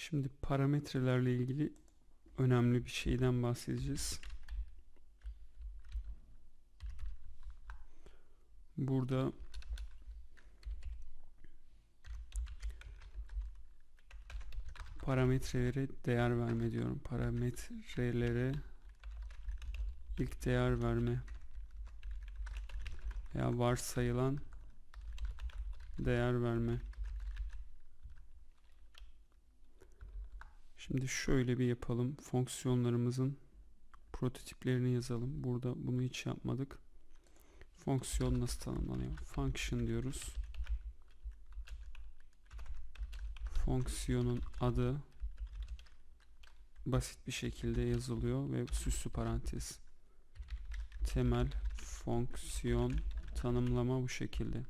Şimdi parametrelerle ilgili önemli bir şeyden bahsedeceğiz. Burada parametrelere değer verme diyorum. Parametrelere ilk değer verme veya varsayılan değer verme. Şimdi şöyle bir yapalım. Fonksiyonlarımızın prototiplerini yazalım. Burada bunu hiç yapmadık. Fonksiyon nasıl tanımlanıyor? Function diyoruz. Fonksiyonun adı basit bir şekilde yazılıyor ve süslü parantez. Temel fonksiyon tanımlama bu şekilde.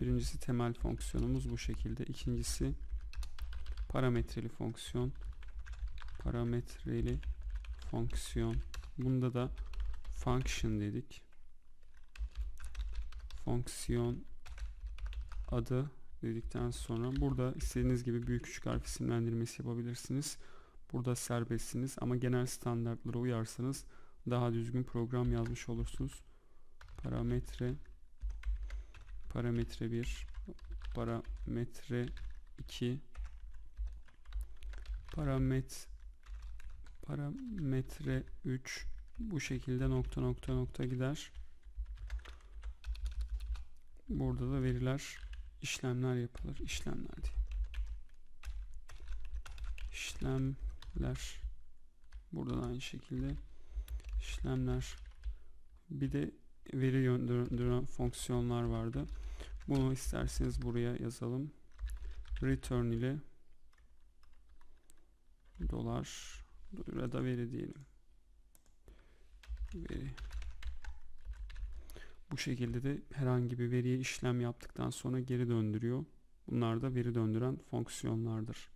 Birincisi temel fonksiyonumuz bu şekilde. İkincisi parametreli fonksiyon. Parametreli fonksiyon. Bunda da function dedik. Fonksiyon adı dedikten sonra burada istediğiniz gibi büyük küçük harf isimlendirmesi yapabilirsiniz. Burada serbestsiniz ama genel standartlara uyarsanız daha düzgün program yazmış olursunuz. Parametre parametre 1 parametre 2 paramet parametre 3 bu şekilde nokta nokta nokta gider. Burada da veriler işlemler yapılır. İşlemler diye. İşlemler burada da aynı şekilde işlemler bir de veri döndüren fonksiyonlar vardı. Bunu isterseniz buraya yazalım. Return ile dolar ya da veri diyelim. Veri. Bu şekilde de herhangi bir veriye işlem yaptıktan sonra geri döndürüyor. Bunlar da veri döndüren fonksiyonlardır.